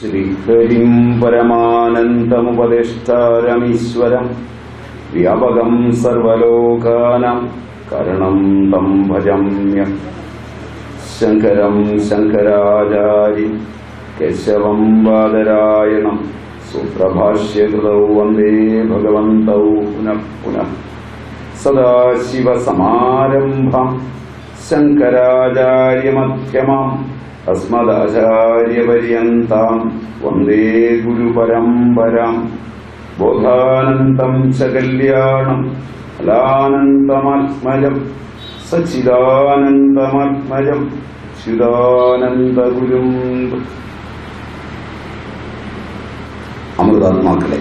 ശ്രീഹരിം പരമാനന്ദമുപദേഷ്ടാരമീശ്വരം വ്യാപകം സർവലോകാനം കരണം തം ഭജമ്യം. ശങ്കരം ശങ്കരാചാരി കേശവം ബാദരായണം സൂത്രഭാഷ്യകൃതൗ വന്ദേ ഭഗവന്തൗ പുനഃ പുനഃ. സദാശിവസമാരംഭം ശങ്കരാചാര്യമധ്യമാം. അസ്മദാചാര്യപര്യന്താം വന്ദേ ഗുരുപരമ്പരാം. ബോധാനന്തം ച കല്യാണം ഫലാനന്തമാത്മജം സച്ചിദാനന്ദമാത്മജം ചിദാനന്ദഗുരും. അമൃതാത്മാക്കളെ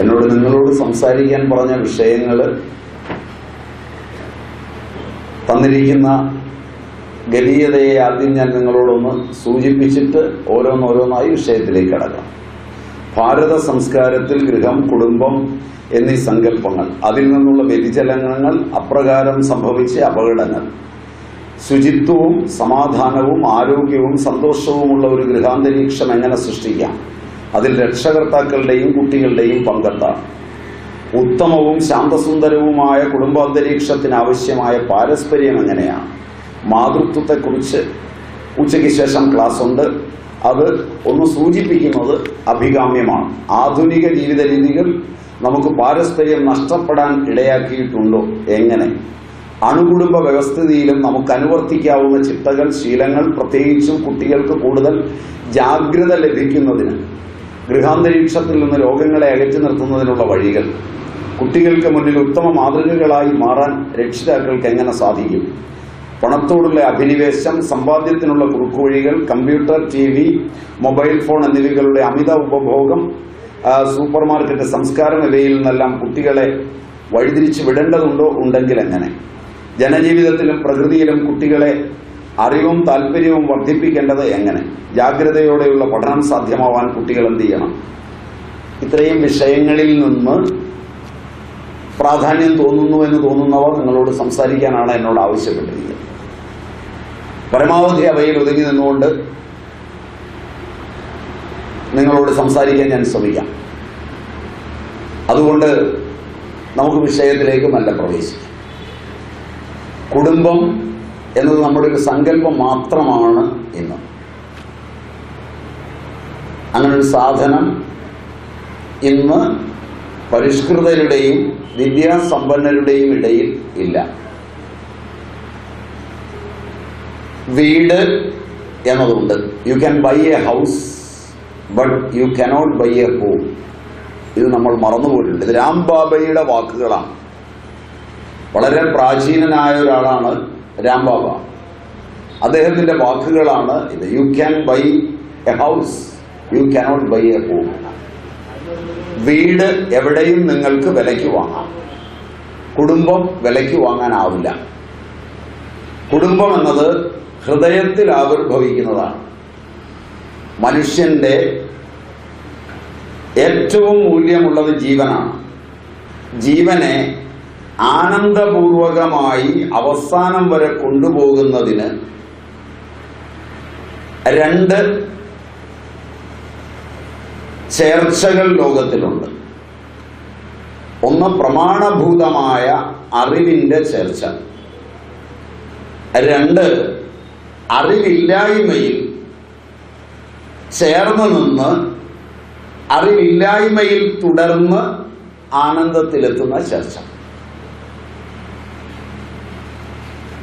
എന്നോട് നിങ്ങളോട് സംസാരിക്കാൻ പറഞ്ഞ വിഷയങ്ങൾ തന്നിരിക്കുന്ന ഗലീയതയെ ആദ്യം ഞാൻ നിങ്ങളോടൊന്ന് സൂചിപ്പിച്ചിട്ട് ഓരോന്നോരോന്നായി വിഷയത്തിലേക്ക് കടക്കാം. ഭാരത സംസ്കാരത്തിൽ ഗൃഹം കുടുംബം എന്നീ സങ്കല്പങ്ങൾ അതിൽ നിന്നുള്ള വ്യതിചലനങ്ങൾ അപ്രകാരം സംഭവിച്ച അപകടങ്ങൾ ശുചിത്വവും സമാധാനവും ആരോഗ്യവും സന്തോഷവുമുള്ള ഒരു ഗൃഹാന്തരീക്ഷം എങ്ങനെ സൃഷ്ടിക്കാം? അതിൽ രക്ഷകർത്താക്കളുടെയും കുട്ടികളുടെയും പങ്കെത്താം ഉത്തമവും ശാന്തസുന്ദരവുമായ കുടുംബാന്തരീക്ഷത്തിന് ആവശ്യമായ പാരസ്പര്യം എങ്ങനെയാണ്? മാതൃത്വത്തെക്കുറിച്ച് ഉച്ചയ്ക്ക് ശേഷം ക്ലാസ് ഉണ്ട് അത് ഒന്ന് സൂചിപ്പിക്കുന്നത് അഭികാമ്യമാണ്. ആധുനിക ജീവിത രീതികൾ നമുക്ക് പാരസ്പര്യം നഷ്ടപ്പെടാൻ ഇടയാക്കിയിട്ടുണ്ടോ? എങ്ങനെ? അണുകുടുംബ വ്യവസ്ഥിതിയിലും നമുക്ക് അനുവർത്തിക്കാവുന്ന ചിട്ടകൾ ശീലങ്ങൾ പ്രത്യേകിച്ചും കുട്ടികൾക്ക് കൂടുതൽ ജാഗ്രത ലഭിക്കുന്നതിന് ഗൃഹാന്തരീക്ഷത്തിൽ നിന്ന് രോഗങ്ങളെ അകറ്റി നിർത്തുന്നതിനുള്ള വഴികൾ കുട്ടികൾക്ക് മുന്നിൽ ഉത്തമ മാതൃകകളായി മാറാൻ രക്ഷിതാക്കൾക്ക് എങ്ങനെ സാധിക്കും? പണത്തോടുള്ള അഭിനിവേശം സമ്പാദ്യത്തിനുള്ള കുറുക്കുവഴികൾ computer T V mobile phone എന്നിവകളുടെ അമിത ഉപഭോഗം സൂപ്പർ മാർക്കറ്റ് സംസ്കാരം ഇവയിൽ നിന്നെല്ലാം കുട്ടികളെ വഴിതിരിച്ചു വിടേണ്ടതുണ്ടോ? ഉണ്ടെങ്കിൽ എങ്ങനെ? ജനജീവിതത്തിലും പ്രകൃതിയിലും കുട്ടികളെ അറിവും താല്പര്യവും വർദ്ധിപ്പിക്കേണ്ടത് എങ്ങനെ? ജാഗ്രതയോടെയുള്ള പഠനം സാധ്യമാവാൻ കുട്ടികൾ എന്ത് ചെയ്യണം? ഇത്രയും വിഷയങ്ങളിൽ നിന്ന് പ്രാധാന്യം തോന്നുന്നു എന്ന് തോന്നുന്നവ നിങ്ങളോട് സംസാരിക്കാനാണ് എന്നോട് ആവശ്യപ്പെട്ടിരിക്കുന്നത്. പരമാവധി അവയിൽ ഒതുങ്ങി നിന്നുകൊണ്ട് നിങ്ങളോട് സംസാരിക്കാൻ ഞാൻ ശ്രമിക്കാം. അതുകൊണ്ട് നമുക്ക് വിഷയത്തിലേക്ക് നല്ല പ്രവേശിക്കാം. കുടുംബം എന്നത് നമ്മുടെ ഒരു സങ്കല്പം മാത്രമാണ് ഇന്ന് അങ്ങനെ ഒരു സാധനം ഇന്ന് പരിഷ്കൃതരുടെയും വിദ്യാസമ്പന്നരുടെയും ഇടയിൽ ഇല്ല. വീട് എന്നതുണ്ട്. You can buy a house but you cannot buy a home ഇത് നമ്മൾ മറന്നുപോയിട്ടുണ്ട്. ഇത് രാംബാബയുടെ വാക്കുകളാണ്. വളരെ പ്രാചീനനായ ഒരാളാണ് രാംബാബ അദ്ദേഹത്തിന്റെ വാക്കുകളാണ് ഇത്. You can buy a house you cannot buy a home വീട് എവിടെയും നിങ്ങൾക്ക് വിലയ്ക്ക് വാങ്ങാം. കുടുംബം വിലയ്ക്ക് വാങ്ങാനാവില്ല. കുടുംബം എന്നത് ഹൃദയത്തിൽ ആവിർഭവിക്കുന്നതാണ്. മനുഷ്യന്റെ ഏറ്റവും മൂല്യമുള്ളത് ജീവനാണ്. ജീവനെ ആനന്ദപൂർവകമായി അവസാനം വരെ കൊണ്ടുപോകുന്നതിന് രണ്ട് ചേർച്ചകൾ ലോകത്തിലുണ്ട്. ഒന്ന് പ്രമാണഭൂതമായ അറിവിന്റെ ചേർച്ച. രണ്ട് അറിവില്ലായ്മയിൽ ചേർന്ന് നിന്ന് അറിവില്ലായ്മയിൽ തുടർന്ന് ആനന്ദത്തിലെത്തുന്ന ചർച്ച.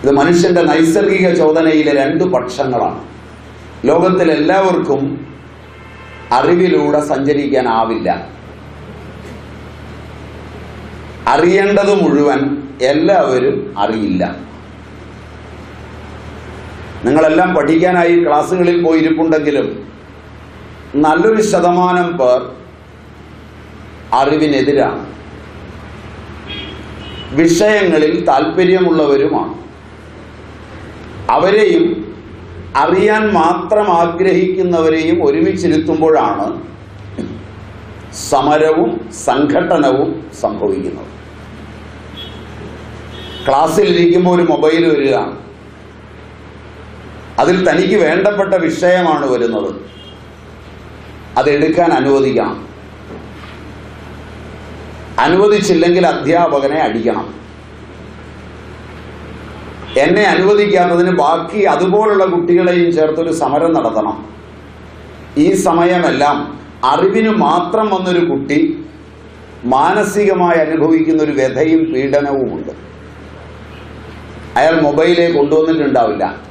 ഇത് മനുഷ്യന്റെ നൈസർഗിക ചോദനയിലെ രണ്ടു പക്ഷങ്ങളാണ്. ലോകത്തിലെല്ലാവർക്കും അറിവിലൂടെ സഞ്ചരിക്കാനാവില്ല. അറിയേണ്ടത് മുഴുവൻ എല്ലാവരും അറിയില്ല. നിങ്ങളെല്ലാം പഠിക്കാനായി ക്ലാസ്സുകളിൽ പോയിരിപ്പുണ്ടെങ്കിലും നല്ലൊരു ശതമാനം പേർ അറിവിനെതിരാണ്. വിഷയങ്ങളിൽ താല്പര്യമുള്ളവരുമാണ്. അവരെയും അറിയാൻ മാത്രം ആഗ്രഹിക്കുന്നവരെയും ഒരുമിച്ചിരുത്തുമ്പോഴാണ് സമരവും സംഘട്ടനവും സംഭവിക്കുന്നത്. ക്ലാസ്സിലിരിക്കുമ്പോൾ ഒരു മൊബൈൽ വരികയാണ്. അതിൽ തനിക്ക് വേണ്ടപ്പെട്ട വിഷയമാണ് വരുന്നത്. അതെടുക്കാൻ അനുവദിക്കണം. അനുവദിച്ചില്ലെങ്കിൽ അധ്യാപകനെ അടിക്കണം. എന്നെ അനുവദിക്കാത്തതിന് ബാക്കി അതുപോലുള്ള കുട്ടികളെയും ചേർത്തൊരു സമരം നടത്തണം. ഈ സമയമെല്ലാം അറിവിന് മാത്രം വന്നൊരു കുട്ടി മാനസികമായി അനുഭവിക്കുന്ന ഒരു വ്യഥയും പീഡനവുമുണ്ട്. അയാൾ മൊബൈലേ കൊണ്ടുവന്നിട്ടുണ്ടാവില്ല.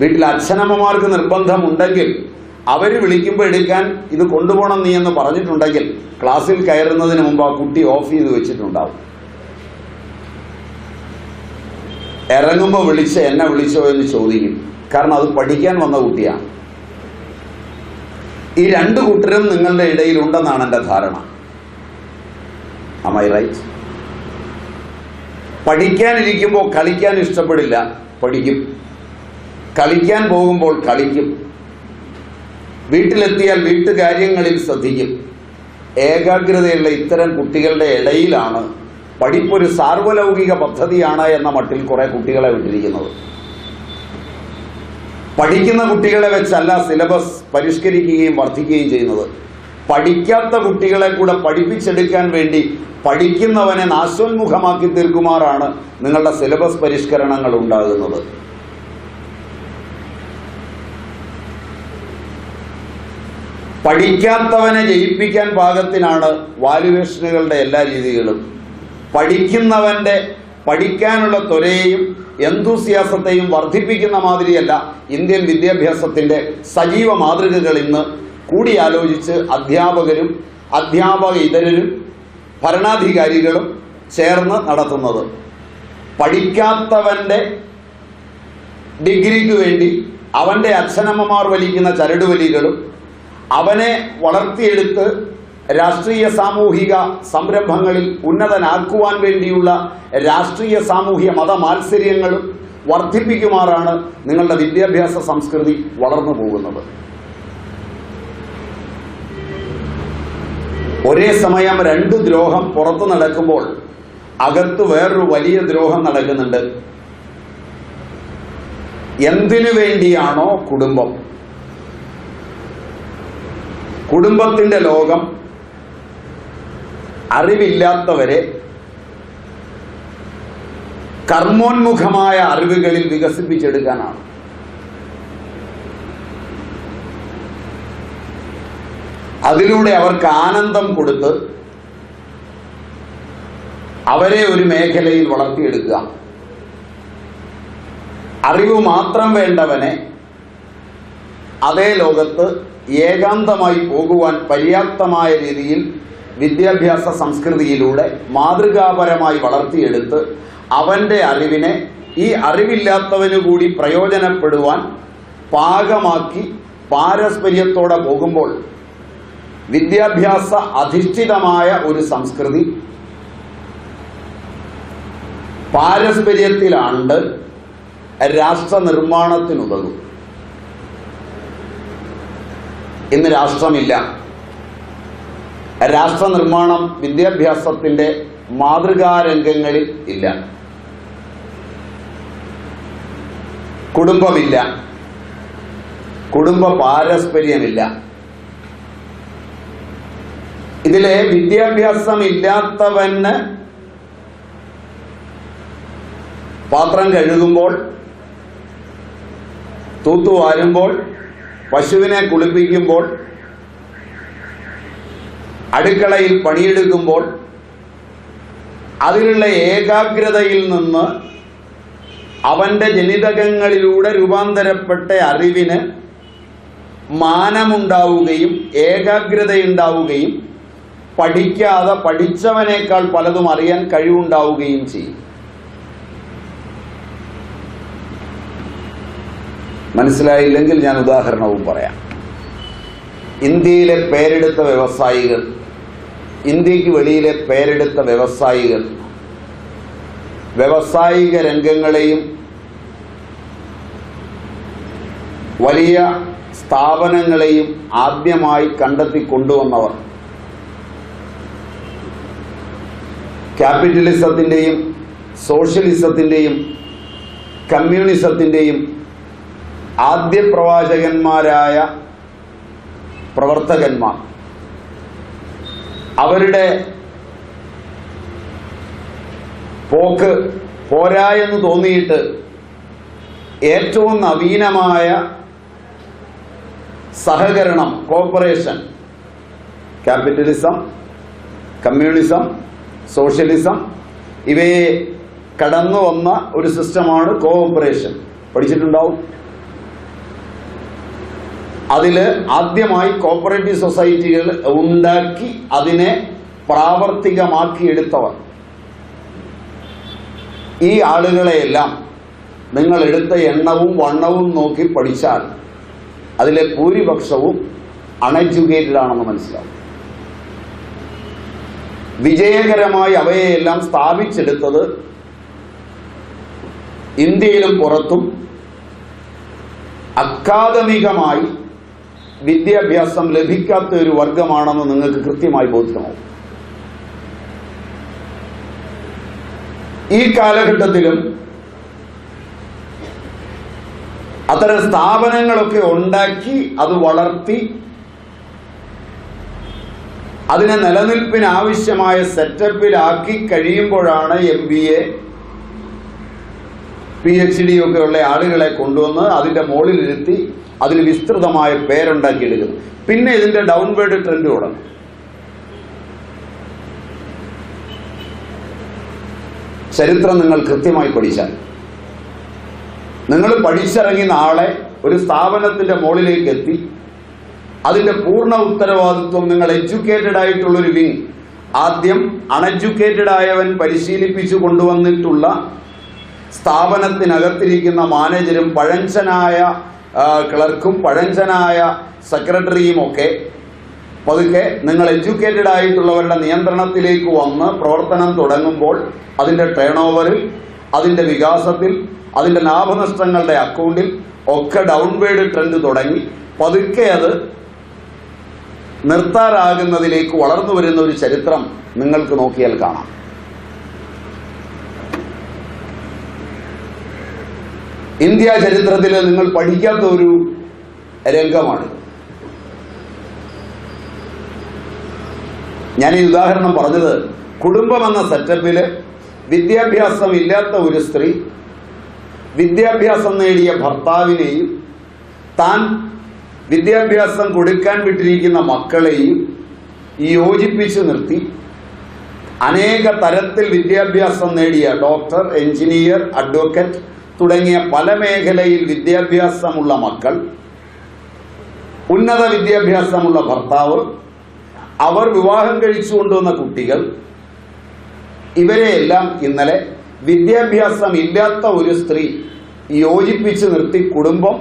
വീട്ടിൽ അച്ഛനമ്മമാർക്ക് നിർബന്ധമുണ്ടെങ്കിൽ അവർ വിളിക്കുമ്പോൾ എടുക്കാൻ ഇത് കൊണ്ടുപോകണം നീ എന്ന് പറഞ്ഞിട്ടുണ്ടെങ്കിൽ ക്ലാസ്സിൽ കയറുന്നതിന് മുമ്പ് ആ കുട്ടി ഓഫ് ചെയ്ത് വെച്ചിട്ടുണ്ടാവും. ഇറങ്ങുമ്പോൾ വിളിച്ച് എന്നെ വിളിച്ചോ എന്ന് ചോദിക്കും. കാരണം അത് പഠിക്കാൻ വന്ന കുട്ടിയാണ്. ഈ രണ്ട് കുട്ടരും നിങ്ങളുടെ ഇടയിലുണ്ടെന്നാണ് എന്റെ ധാരണ. അമൈ റൈറ്റ് പഠിക്കാനിരിക്കുമ്പോൾ കളിക്കാൻ ഇഷ്ടപ്പെടില്ല പഠിക്കും. കളിക്കാൻ പോകുമ്പോൾ കളിക്കും. വീട്ടിലെത്തിയാൽ വീട്ടുകാര്യങ്ങളിൽ ശ്രദ്ധിക്കും. ഏകാഗ്രതയുള്ള ഇത്തരം കുട്ടികളുടെ ഇടയിലാണ് പഠിപ്പൊരു സാർവലൗകിക പദ്ധതിയാണ് എന്ന മട്ടിൽ കുറെ കുട്ടികളെ വിട്ടിരിക്കുന്നത്. പഠിക്കുന്ന കുട്ടികളെ വെച്ചല്ല സിലബസ് പരിഷ്കരിക്കുകയും വർദ്ധിക്കുകയും ചെയ്യുന്നത്. പഠിക്കാത്ത കുട്ടികളെ കൂടെ പഠിപ്പിച്ചെടുക്കാൻ വേണ്ടി പഠിക്കുന്നവനെ നാശോന്മുഖമാക്കി തീർക്കുമാറാണ് നിങ്ങളുടെ സിലബസ് പരിഷ്കരണങ്ങൾ ഉണ്ടാകുന്നത്. പഠിക്കാത്തവനെ ജയിപ്പിക്കാൻ പാകത്തിനാണ് വാല്യുവേഷനുകളുടെ എല്ലാ രീതികളും. പഠിക്കുന്നവന്റെ പഠിക്കാനുള്ള ത്വരയെയും എന്തൂസിയാസത്തെയും വർദ്ധിപ്പിക്കുന്ന മാതിരിയല്ല ഇന്ത്യൻ വിദ്യാഭ്യാസത്തിന്റെ സജീവ മാതൃകകൾ ഇന്ന് കൂടിയാലോചിച്ച് അധ്യാപകരും അധ്യാപക ഇതരരും ഭരണാധികാരികളും ചേർന്ന് നടത്തുന്നത്. പഠിക്കാത്തവന്റെ ഡിഗ്രിക്ക് വേണ്ടി അവന്റെ അച്ഛനമ്മമാർ വലിക്കുന്ന ചരടുവലികളും അവനെ വളർത്തിയെടുത്ത് രാഷ്ട്രീയ സാമൂഹിക സംരംഭങ്ങളിൽ ഉന്നതനാക്കുവാൻ വേണ്ടിയുള്ള രാഷ്ട്രീയ സാമൂഹിക മത മാത്സര്യങ്ങളും വർദ്ധിപ്പിക്കുമാറാണ് നിങ്ങളുടെ വിദ്യാഭ്യാസ സംസ്കൃതി വളർന്നു പോകുന്നത്. ഒരേ സമയം രണ്ട് ദ്രോഹം പുറത്തു നടക്കുമ്പോൾ അകത്ത് വേറൊരു വലിയ ദ്രോഹം നടക്കുന്നുണ്ട്. എന്തിനു വേണ്ടിയാണോ കുടുംബം? കുടുംബത്തിന്റെ ലോകം അറിവില്ലാത്തവരെ കർമ്മോന്മുഖമായ അറിവുകളിൽ വികസിപ്പിച്ചെടുക്കാനാണ്. അതിലൂടെ അവർക്ക് ആനന്ദം കൊടുത്ത് അവരെ ഒരു മേഖലയിൽ വളർത്തിയെടുക്കുക. അറിവ് മാത്രം വേണ്ടവനെ അതേ ലോകത്ത് ഏകാന്തമായി പോകുവാൻ പര്യാപ്തമായ രീതിയിൽ വിദ്യാഭ്യാസ സംസ്കൃതിയിലൂടെ മാതൃകാപരമായി വളർത്തിയെടുത്ത് അവന്റെ അറിവിനെ ഈ അറിവില്ലാത്തവനു കൂടി പ്രയോജനപ്പെടുവാൻ പാകമാക്കി പാരസ്പര്യത്തോടെ പോകുമ്പോൾ വിദ്യാഭ്യാസ അധിഷ്ഠിതമായ ഒരു സംസ്കൃതി പാരസ്പര്യത്തിലാണ്ട് രാഷ്ട്ര ഇന്ന് രാഷ്ട്രമില്ല. രാഷ്ട്ര നിർമ്മാണം വിദ്യാഭ്യാസത്തിന്റെ മാതൃകാരംഗങ്ങളിൽ ഇല്ല. കുടുംബമില്ല. കുടുംബ പാരസ്പര്യമില്ല. ഇതിലെ വിദ്യാഭ്യാസം ഇല്ലാത്തവന് പാത്രം കഴുകുമ്പോൾ തൂത്തുവാരുമ്പോൾ പശുവിനെ കുളിപ്പിക്കുമ്പോൾ അടുക്കളയിൽ പണിയെടുക്കുമ്പോൾ അതിലുള്ള ഏകാഗ്രതയിൽ നിന്ന് അവന്റെ ജനിതകങ്ങളിലൂടെ രൂപാന്തരപ്പെട്ട അറിവിന് മാനമുണ്ടാവുകയും ഏകാഗ്രതയുണ്ടാവുകയും പഠിക്കാതെ പഠിച്ചവനേക്കാൾ പലതും അറിയാൻ കഴിവുണ്ടാവുകയും ചെയ്യും. മനസ്സിലായില്ലെങ്കിൽ ഞാൻ ഉദാഹരണവും പറയാം. ഇന്ത്യയിലെ പേരെടുത്ത വ്യവസായികൾ ഇന്ത്യയ്ക്ക് വെളിയിലെ പേരെടുത്ത വ്യവസായികൾ വ്യവസായിക രംഗങ്ങളെയും വലിയ സ്ഥാപനങ്ങളെയും ആദ്യമായി കണ്ടെത്തി കൊണ്ടുവന്നവർ. ക്യാപിറ്റലിസത്തിന്റെയും സോഷ്യലിസത്തിന്റെയും കമ്മ്യൂണിസത്തിന്റെയും ആദ്യ പ്രവാചകന്മാരായ പ്രവർത്തകന്മാർ. അവരുടെ പോക്ക് പോരാ എന്ന് തോന്നിയിട്ട് ഏറ്റവും നവീനമായ സഹകരണം കോപ്പറേഷൻ ക്യാപിറ്റലിസം കമ്മ്യൂണിസം സോഷ്യലിസം ഇവയെ കടന്നു വന്ന ഒരു സിസ്റ്റമാണ് കോഓപ്പറേഷൻ. പഠിച്ചിട്ടുണ്ടാവും? അതിൽ ആദ്യമായി കോപ്പറേറ്റീവ് സൊസൈറ്റികൾ ഉണ്ടാക്കി അതിനെ പ്രാവർത്തികമാക്കിയെടുത്തവർ. ഈ ആളുകളെയെല്ലാം നിങ്ങൾ എടുത്ത എണ്ണവും വണ്ണവും നോക്കി പഠിച്ചാൽ അതിലെ ഭൂരിപക്ഷവും അൺഎഡ്യൂക്കേറ്റഡ് ആണെന്ന് മനസ്സിലാവും. വിജയകരമായി അവയെല്ലാം സ്ഥാപിച്ചെടുത്തത് ഇന്ത്യയിലും പുറത്തും അക്കാദമികമായി വിദ്യാഭ്യാസം ലഭിക്കാത്ത ഒരു വർഗമാണെന്ന് നിങ്ങൾക്ക് കൃത്യമായി ബോധ്യമാവും. ഈ കാലഘട്ടത്തിലും അത്തരം സ്ഥാപനങ്ങളൊക്കെ ഉണ്ടാക്കി അത് വളർത്തി അതിനെ നിലനിൽപ്പിന് ആവശ്യമായ സെറ്റപ്പിലാക്കി കഴിയുമ്പോഴാണ് M B A P H D ഒക്കെ ഉള്ള ആളുകളെ കൊണ്ടുവന്ന് അതിന്റെ മുകളിലിരുത്തി അതിന് വിസ്തൃതമായ പേരുണ്ടാക്കിയെടുക്കുന്നു. പിന്നെ ഇതിന്റെ ഡൗൺവേർഡ് ട്രെൻഡ് തുടങ്ങും ചരിത്രം നിങ്ങൾ കൃത്യമായി പഠിച്ചാൽ. നിങ്ങൾ പഠിച്ചിറങ്ങി നാളെ ഒരു സ്ഥാപനത്തിന്റെ മുകളിലേക്ക് എത്തി അതിന്റെ പൂർണ ഉത്തരവാദിത്വം നിങ്ങൾ എഡ്യൂക്കേറ്റഡ് ആയിട്ടുള്ളൊരു വിങ്. ആദ്യം അൺഎഡ്യൂക്കേറ്റഡ് ആയവൻ പരിശീലിപ്പിച്ചു കൊണ്ടുവന്നിട്ടുള്ള സ്ഥാപനത്തിനകത്തിരിക്കുന്ന മാനേജരും പഴഞ്ചനായ ക്ലർക്കും പഴഞ്ചനായ സെക്രട്ടറിയും ഒക്കെ പതുക്കെ നിങ്ങൾ എഡ്യൂക്കേറ്റഡ് ആയിട്ടുള്ളവരുടെ നിയന്ത്രണത്തിലേക്ക് വന്ന് പ്രവർത്തനം തുടങ്ങുമ്പോൾ അതിന്റെ ടേൺ ഓവറിൽ അതിന്റെ വികാസത്തിൽ അതിന്റെ ലാഭനഷ്ടങ്ങളുടെ അക്കൗണ്ടിൽ ഒക്കെ ഡൗൺവേർഡ് ട്രെൻഡ് തുടങ്ങി. പതുക്കെ അത് നിർത്താറാകുന്നതിലേക്ക് വളർന്നു വരുന്ന ഒരു ചരിത്രം നിങ്ങൾക്ക് നോക്കിയാൽ കാണാം. ഇന്ത്യ ചരിത്രത്തിൽ നിങ്ങൾ പഠിക്കാത്ത ഒരു രംഗമാണ്. ഞാൻ ഈ ഉദാഹരണം പറഞ്ഞത് കുടുംബം എന്ന സെറ്റപ്പിൽ വിദ്യാഭ്യാസം ഇല്ലാത്ത ഒരു സ്ത്രീ വിദ്യാഭ്യാസം നേടിയ ഭർത്താവിനെയും താൻ വിദ്യാഭ്യാസം കൊടുക്കാൻ വിട്ടിരിക്കുന്ന മക്കളെയും യോജിപ്പിച്ചു നിർത്തി. അനേക തരത്തിൽ വിദ്യാഭ്യാസം നേടിയ ഡോക്ടർ എഞ്ചിനീയർ അഡ്വക്കേറ്റ് തുടങ്ങിയ പല മേഖലയിൽ വിദ്യാഭ്യാസമുള്ള മക്കൾ ഉന്നത വിദ്യാഭ്യാസമുള്ള ഭർത്താവ് അവർ വിവാഹം കഴിച്ചു കൊണ്ടുവന്ന കുട്ടികൾ ഇവരെയെല്ലാം ഇന്നലെ വിദ്യാഭ്യാസം ഇല്ലാത്ത ഒരു സ്ത്രീ യോജിപ്പിച്ച് നിർത്തി കുടുംബം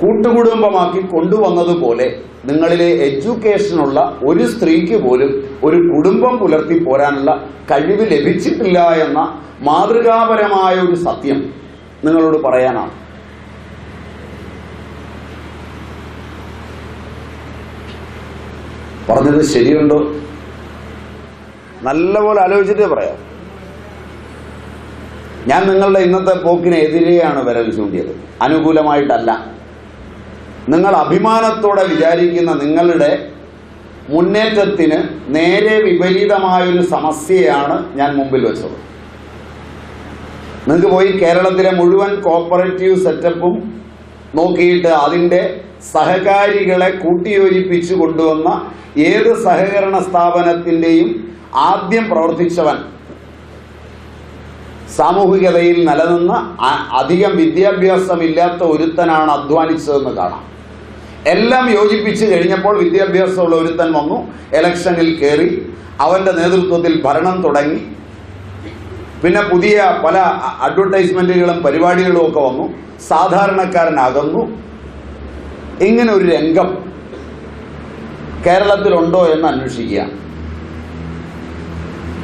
കൂട്ടുകുടുംബമാക്കി കൊണ്ടുവന്നതുപോലെ നിങ്ങളിലെ എഡ്യൂക്കേഷനുള്ള ഒരു സ്ത്രീക്ക് പോലും ഒരു കുടുംബം പുലർത്തി പോരാനുള്ള കഴിവ് ലഭിച്ചിട്ടില്ല എന്ന മാതൃകാപരമായ ഒരു സത്യം നിങ്ങളോട് പറയാനാണ്. പറഞ്ഞത് ശരിയുണ്ടോ? നല്ലപോലെ ആലോചിച്ചിട്ടേ പറയാം. ഞാൻ നിങ്ങളുടെ ഇന്നത്തെ പോക്കിനെതിരെയാണ് വിരൽ ചൂണ്ടിയത്. അനുകൂലമായിട്ടല്ല. നിങ്ങൾ അഭിമാനത്തോടെ വിചാരിക്കുന്ന നിങ്ങളുടെ മുന്നേറ്റത്തിന് നേരെ വിപരീതമായൊരു സമസ്യയാണ് ഞാൻ മുമ്പിൽ വെച്ചത്. നിങ്ങൾക്ക് പോയി കേരളത്തിലെ മുഴുവൻ കോപ്പറേറ്റീവ് സെറ്റപ്പും നോക്കിയിട്ട് അതിന്റെ സഹകാരികളെ കൂട്ടിയോജിപ്പിച്ചു കൊണ്ടുവന്ന ഏത് സഹകരണ സ്ഥാപനത്തിന്റെയും ആദ്യം പ്രവർത്തിച്ചവൻ സാമൂഹികതയിൽ നിലനിന്ന അധികം വിദ്യാഭ്യാസമില്ലാത്ത ഒരുത്തനാണ് അധ്വാനിച്ചതെന്ന് കാണാം. എല്ലാം യോജിപ്പിച്ച് കഴിഞ്ഞപ്പോൾ വിദ്യാഭ്യാസമുള്ള ഒരുത്തൻ വന്നു ഇലക്ഷനിൽ കയറി അവന്റെ നേതൃത്വത്തിൽ ഭരണം തുടങ്ങി. പിന്നെ പുതിയ പല അഡ്വർടൈസ്മെന്റുകളും പരിപാടികളും ഒക്കെ വന്നു. സാധാരണക്കാരനാകുന്നു. ഇങ്ങനെ ഒരു രംഗം കേരളത്തിലുണ്ടോ എന്ന് അന്വേഷിക്കുക.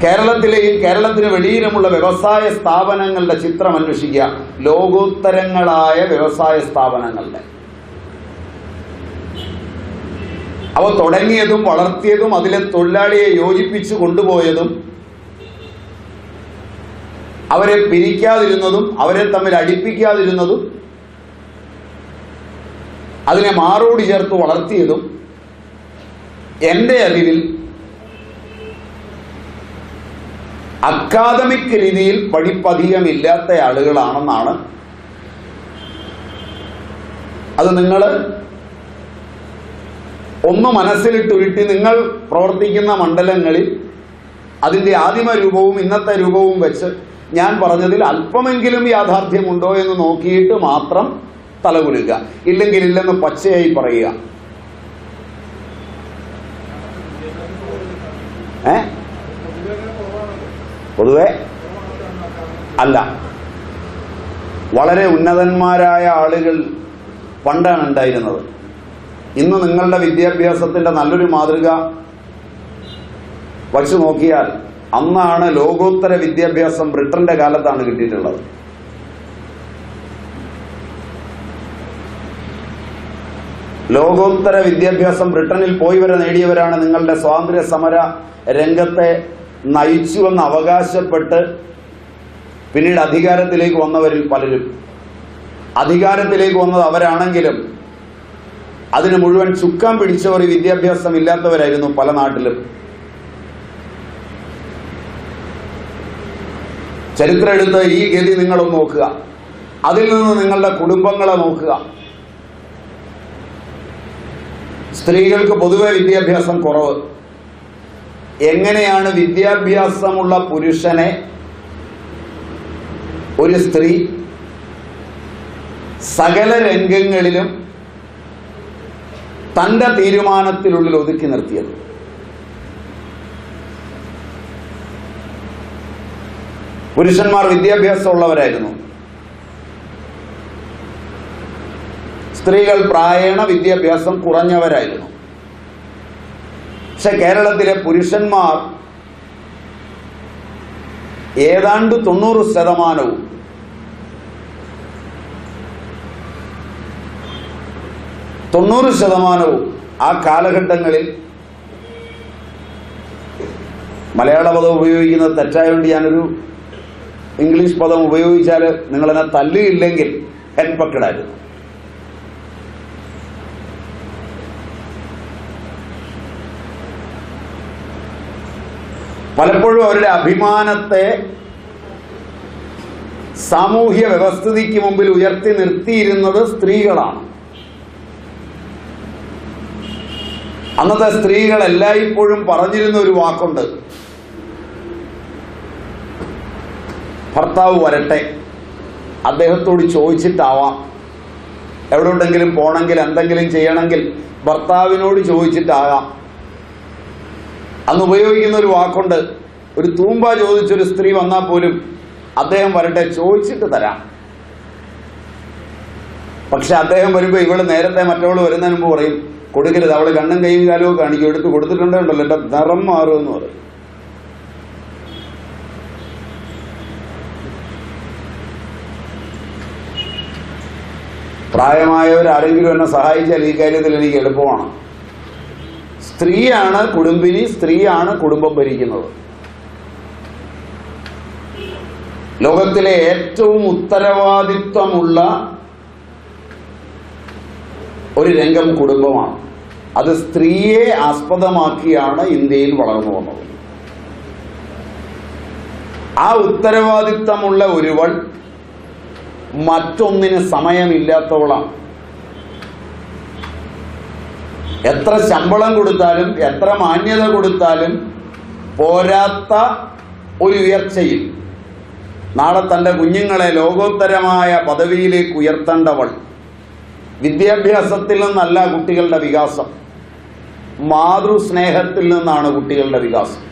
കേരളത്തിലെയും കേരളത്തിന് വെളിയിലുമുള്ള വ്യവസായ സ്ഥാപനങ്ങളുടെ ചിത്രം അന്വേഷിക്കുക. ലോകോത്തരങ്ങളായ വ്യവസായ സ്ഥാപനങ്ങളുടെ. അവ തുടങ്ങിയതും വളർത്തിയതും അതിലെ തൊഴിലാളിയെ യോജിപ്പിച്ചു കൊണ്ടുപോയതും അവരെ പിരിക്കാതിരുന്നതും അവരെ തമ്മിൽ അടിപ്പിക്കാതിരുന്നതും അതിനെ മാറോടി ചേർത്ത് വളർത്തിയതും എന്റെ അറിവിൽ അക്കാദമിക് രീതിയിൽ പഠിപ്പധികമില്ലാത്ത ആളുകളാണെന്നാണ്. അത് നിങ്ങൾ ഒന്ന് മനസ്സിലിട്ടുരുട്ടി നിങ്ങൾ പ്രവർത്തിക്കുന്ന മണ്ഡലങ്ങളിൽ അതിന്റെ ആദിമ രൂപവും ഇന്നത്തെ രൂപവും വെച്ച് ഞാൻ പറഞ്ഞതിൽ അല്പമെങ്കിലും യാഥാർത്ഥ്യമുണ്ടോ എന്ന് നോക്കിയിട്ട് മാത്രം തലകുലുക. ഇല്ലെങ്കിൽ ഇല്ലെന്ന് പച്ചയായി പറയുക. ഏ? പൊതുവെ അല്ല. വളരെ ഉന്നതന്മാരായ ആളുകൾ പണ്ടാണ് ഉണ്ടായിരുന്നത്. ഇന്ന് നിങ്ങളുടെ വിദ്യാഭ്യാസത്തിന്റെ നല്ലൊരു മാതൃക വച്ചു നോക്കിയാൽ അന്നാണ് ലോകോത്തര വിദ്യാഭ്യാസം ബ്രിട്ടന്റെ കാലത്താണ് കിട്ടിയിട്ടുള്ളത്. ലോകോത്തര വിദ്യാഭ്യാസം ബ്രിട്ടനിൽ പോയി വരെ നേടിയവരാണ് നിങ്ങളുടെ സ്വാതന്ത്ര്യ സമര രംഗത്തെ നയിച്ചുവെന്ന് അവകാശപ്പെട്ട് പിന്നീട് അധികാരത്തിലേക്ക് വന്നവരിൽ പലരും. അധികാരത്തിലേക്ക് വന്നത് അവരാണെങ്കിലും അതിന് മുഴുവൻ ചുക്കാൻ പിടിച്ചവർ വിദ്യാഭ്യാസം ഇല്ലാത്തവരായിരുന്നു പല നാട്ടിലും. ചരിത്രം എടുത്ത് ഈ ഗതി നിങ്ങളൊന്ന് നോക്കുക. അതിൽ നിന്ന് നിങ്ങളുടെ കുടുംബങ്ങളെ നോക്കുക. സ്ത്രീകൾക്ക് പൊതുവെ വിദ്യാഭ്യാസം കുറവ്. എങ്ങനെയാണ് വിദ്യാഭ്യാസമുള്ള പുരുഷനെ ഒരു സ്ത്രീ സകല രംഗങ്ങളിലും തന്റെ തീരുമാനത്തിനുള്ളിൽ ഒതുക്കി നിർത്തിയത്? പുരുഷന്മാർ വിദ്യാഭ്യാസമുള്ളവരായിരുന്നു. സ്ത്രീകൾ പ്രായണ വിദ്യാഭ്യാസം കുറഞ്ഞവരായിരുന്നു. പക്ഷെ കേരളത്തിലെ പുരുഷന്മാർ ഏതാണ്ട് തൊണ്ണൂറ് ശതമാനവും തൊണ്ണൂറ് ശതമാനവും ആ കാലഘട്ടങ്ങളിൽ മലയാള പദം ഉപയോഗിക്കുന്നത് തെറ്റായതുകൊണ്ട് ഞാനൊരു ഇംഗ്ലീഷ് പദം ഉപയോഗിച്ചാൽ നിങ്ങളെന്നെ തല്ലുകയില്ലെങ്കിൽ ഹെൻപക്കടായിരുന്നു പലപ്പോഴും അവരുടെ അഭിമാനത്തെ സാമൂഹ്യ വ്യവസ്ഥിതിക്ക് മുമ്പിൽ ഉയർത്തി നിർത്തിയിരുന്നത് സ്ത്രീകളാണ്. അന്നത്തെ സ്ത്രീകൾ എല്ലായ്പ്പോഴും പറഞ്ഞിരുന്ന ഒരു വാക്കുണ്ട്. ഭർത്താവ് വരട്ടെ. അദ്ദേഹത്തോട് ചോദിച്ചിട്ടാവാം. എവിടെയുണ്ടെങ്കിലും പോണെങ്കിൽ എന്തെങ്കിലും ചെയ്യണമെങ്കിൽ ഭർത്താവിനോട് ചോദിച്ചിട്ടാകാം. അന്ന് ഉപയോഗിക്കുന്ന ഒരു വാക്കുണ്ട്. ഒരു തൂമ്പ ചോദിച്ചൊരു സ്ത്രീ വന്നാൽ പോലും അദ്ദേഹം വരട്ടെ ചോദിച്ചിട്ട് തരാം. പക്ഷെ അദ്ദേഹം വരുമ്പോൾ ഇവൾ നേരത്തെ മറ്റവൾ വരുന്നതിന് മുമ്പ് പറയും കൊടുക്കരുത് അവൾ കണ്ണും കൈയും കാലവും കാണിക്കും എടുത്ത് കൊടുത്തിട്ടുണ്ടല്ലോ എന്റെ നിറം മാറുമെന്ന് പറയും. പ്രായമായവരാരെങ്കിലും എന്നെ സഹായിച്ചാൽ ഈ കാര്യത്തിൽ എനിക്ക് എളുപ്പമാണ്. സ്ത്രീയാണ് കുടുംബിനി സ്ത്രീയാണ് കുടുംബം ഭരിക്കുന്നത്. ലോകത്തിലെ ഏറ്റവും ഉത്തരവാദിത്വമുള്ള ഒരു രംഗം കുടുംബമാണ്. അത് സ്ത്രീയെ ആസ്പദമാക്കിയാണ് ഇന്ത്യയിൽ വളർന്നു വന്നത്. ആ ഉത്തരവാദിത്തമുള്ള ഒരുവൾ മറ്റൊന്നിന് സമയമില്ലാത്തവളാണ് എത്ര ശമ്പളം കൊടുത്താലും എത്ര മാന്യത കൊടുത്താലും പോരാത്ത ഒരു ഉയർച്ചയിൽ. നാളെ തന്റെ കുഞ്ഞുങ്ങളെ ലോകോത്തരമായ പദവിയിലേക്ക് ഉയർത്തേണ്ടവൾ. വിദ്യാഭ്യാസത്തിൽ നിന്നല്ല കുട്ടികളുടെ വികാസം. മാതൃസ്നേഹത്തിൽ നിന്നാണ് കുട്ടികളുടെ വികാസം.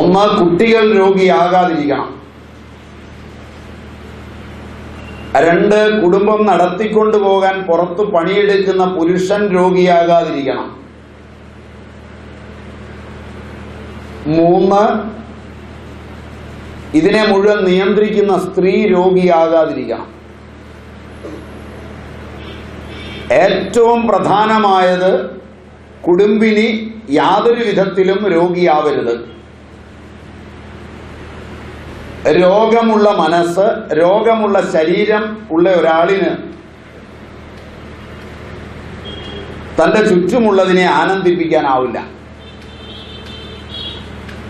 ഒന്ന് കുട്ടികൾ രോഗിയാകാതിരിക്കണം. രണ്ട് കുടുംബം നടത്തിക്കൊണ്ടു പോകാൻ പുറത്ത് പണിയെടുക്കുന്ന പുരുഷൻ രോഗിയാകാതിരിക്കണം. മൂന്ന് ഇതിനെ മുഴുവൻ നിയന്ത്രിക്കുന്ന സ്ത്രീ രോഗിയാകാതിരിക്കണം. ഏറ്റവും പ്രധാനമായത് കുടുംബിനി യാതൊരു വിധത്തിലും രോഗിയാവരുത്. രോഗമുള്ള മനസ്സ് രോഗമുള്ള ശരീരം ഉള്ള ഒരാളിന് തന്റെ ചുറ്റുമുള്ളതിനെ ആനന്ദിപ്പിക്കാനാവില്ല.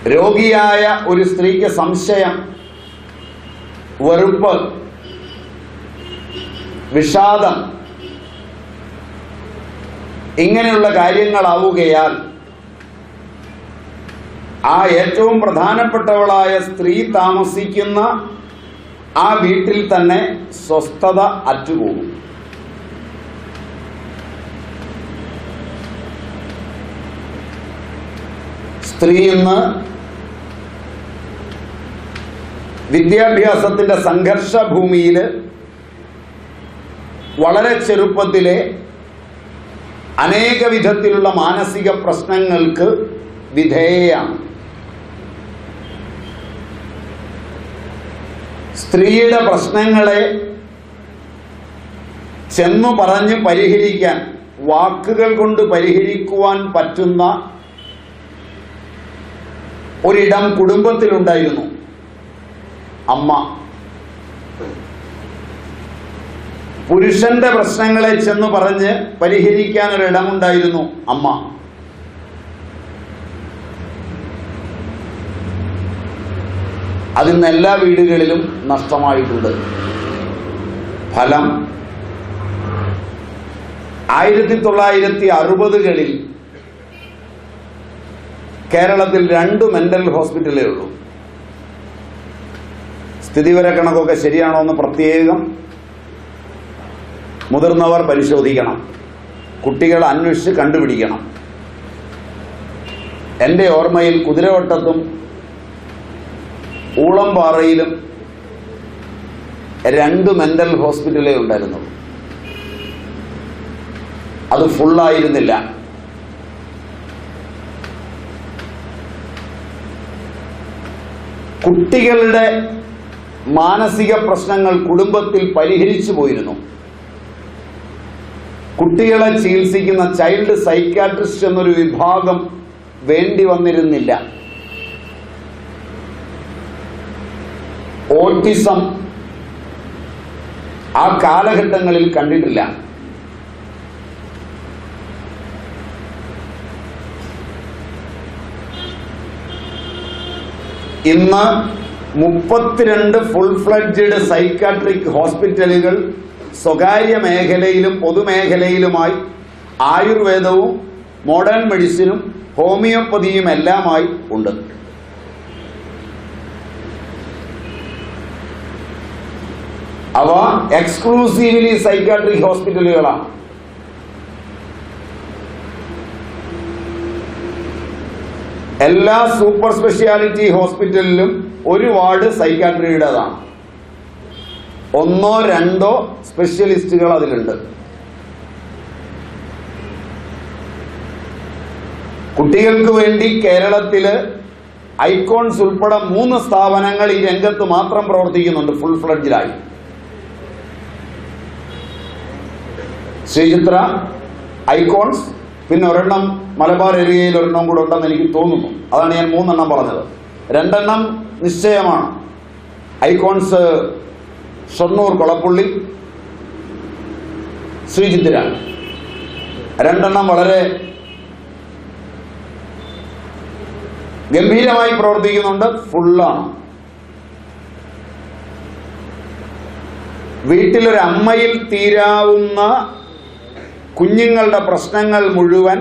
രോഗിയായ ഒരു സ്ത്രീക്ക് സംശയം വെറുപ്പ് വിഷാദം ഇങ്ങനെയുള്ള കാര്യങ്ങളാവുകയാൽ ആ ഏറ്റവും പ്രധാനപ്പെട്ടവളായ സ്ത്രീ താമസിക്കുന്ന ആ വീട്ടിൽ തന്നെ സ്വസ്ഥത അറ്റുപോകും. സ്ത്രീ ഇന്ന് വിദ്യാഭ്യാസത്തിന്റെ സംഘർഷ ഭൂമിയിൽ വളരെ ചെറുപ്പത്തിലെ അനേക വിധത്തിലുള്ള മാനസിക പ്രശ്നങ്ങൾക്ക് വിധേയയാണ്. സ്ത്രീയുടെ പ്രശ്നങ്ങളെ ചെന്നു പറഞ്ഞ് പരിഹരിക്കാൻ വാക്കുകൾ കൊണ്ട് പരിഹരിക്കുവാൻ പറ്റുന്ന ഒരിടം കുടുംബത്തിലുണ്ടായിരുന്നു. അമ്മ. പുരുഷന്റെ പ്രശ്നങ്ങളെ ചെന്ന് പറഞ്ഞ് പരിഹരിക്കാൻ ഒരിടമുണ്ടായിരുന്നു അമ്മ. അതിന്ന് എല്ലാ വീടുകളിലും നഷ്ടമായിട്ടുണ്ട്. ഫലം ആയിരത്തി തൊള്ളായിരത്തി അറുപതുകളിൽ കേരളത്തിൽ രണ്ട് മെന്റൽ ഹോസ്പിറ്റലേ ഉള്ളൂ. സ്ഥിതിവിവര കണക്കൊക്കെ ശരിയാണോ എന്ന് പ്രത്യേകം മുതിർന്നവർ പരിശോധിക്കണം. കുട്ടികൾ അന്വേഷിച്ച് കണ്ടുപിടിക്കണം. എന്റെ ഓർമ്മയിൽ കുതിരവട്ടത്തും ഊളംപാറയിലും രണ്ട് മെന്റൽ ഹോസ്പിറ്റലേ ഉണ്ടായിരുന്നുള്ളൂ അത് ഫുള്ളായിരുന്നില്ല. കുട്ടികളുടെ മാനസിക പ്രശ്നങ്ങൾ കുടുംബത്തിൽ പരിഹരിച്ചു പോയിരുന്നു. കുട്ടികളെ ചികിത്സിക്കുന്ന ചൈൽഡ് സൈക്കാട്രിസ്റ്റ് എന്നൊരു വിഭാഗം വേണ്ടി വന്നിരുന്നില്ല. ഓട്ടിസം ആ കാലഘട്ടങ്ങളിൽ കണ്ടിട്ടില്ല. ഇന്ന് മുപ്പത്തിരണ്ട് ഫുൾ ഫ്ലഡ്ജഡ് സൈക്കാട്രിക് ഹോസ്പിറ്റലുകൾ സ്വകാര്യ മേഖലയിലും പൊതുമേഖലയിലുമായി ആയുർവേദവും മോഡേൺ മെഡിസിനും ഹോമിയോപ്പതിയും എല്ലാമായി ഉണ്ട്. അവ എക്സ്ക്ലൂസീവ്ലി സൈക്കാട്രിക് ഹോസ്പിറ്റലുകളാണ് എല്ലാ സൂപ്പർ സ്പെഷ്യാലിറ്റി ഹോസ്പിറ്റലിലും ഒരു വാർഡ് സൈക്കാട്രിയുടേതാണ് ഒന്നോ രണ്ടോ സ്പെഷ്യലിസ്റ്റുകൾ അതിലുണ്ട്. കുട്ടികൾക്ക് വേണ്ടി കേരളത്തിൽ ഐക്കോൺസ് ഉൾപ്പെടെ മൂന്ന് സ്ഥാപനങ്ങൾ ഈ രംഗത്ത് മാത്രം പ്രവർത്തിക്കുന്നുണ്ട് ഫുൾ ഫ്ലഡ്ജിലായി ശ്രീചിത്ര ഐക്കോൺസ് പിന്നെ ഒരെണ്ണം മലബാർ ഏരിയയിൽ ഒരെണ്ണം കൂടെ ഉണ്ടെന്ന് എനിക്ക് തോന്നുന്നു. അതാണ് ഞാൻ മൂന്നെണ്ണം പറഞ്ഞത്. രണ്ടെണ്ണം നിശ്ചയമാണ്. ഐക്കോൺസ് ഷൊർണൂർ കൊളപ്പുള്ളി ശ്രീചിത്തിര രണ്ടെണ്ണം വളരെ ഗംഭീരമായി പ്രവർത്തിക്കുന്നുണ്ട്. ഫുള്ളാണ്. വീട്ടിലൊരമ്മയിൽ തീരാവുന്ന കുഞ്ഞുങ്ങളുടെ പ്രശ്നങ്ങൾ മുഴുവൻ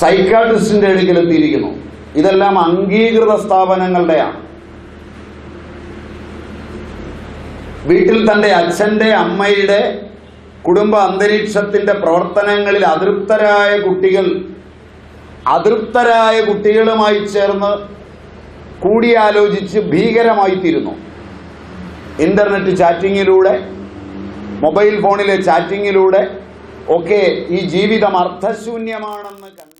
സൈക്കാട്രിസ്റ്റിന്റെ അടുക്കൽ എത്തിയിരിക്കുന്നു. ഇതെല്ലാം അംഗീകൃത സ്ഥാപനങ്ങളുടെയാണ്. വീട്ടിൽ തന്റെ അച്ഛന്റെ അമ്മയുടെ കുടുംബ അന്തരീക്ഷത്തിന്റെ പ്രവർത്തനങ്ങളിൽ അതൃപ്തരായ കുട്ടികൾ അതൃപ്തരായ കുട്ടികളുമായി ചേർന്ന് കൂടിയാലോചിച്ച് ഭീകരമായി തീരുന്നു ഇന്റർനെറ്റ് ചാറ്റിങ്ങിലൂടെ മൊബൈൽ ഫോണിലെ ചാറ്റിങ്ങിലൂടെ ഒക്കെ ഈ ജീവിതം അർത്ഥശൂന്യമാണെന്ന് കണ്ട്.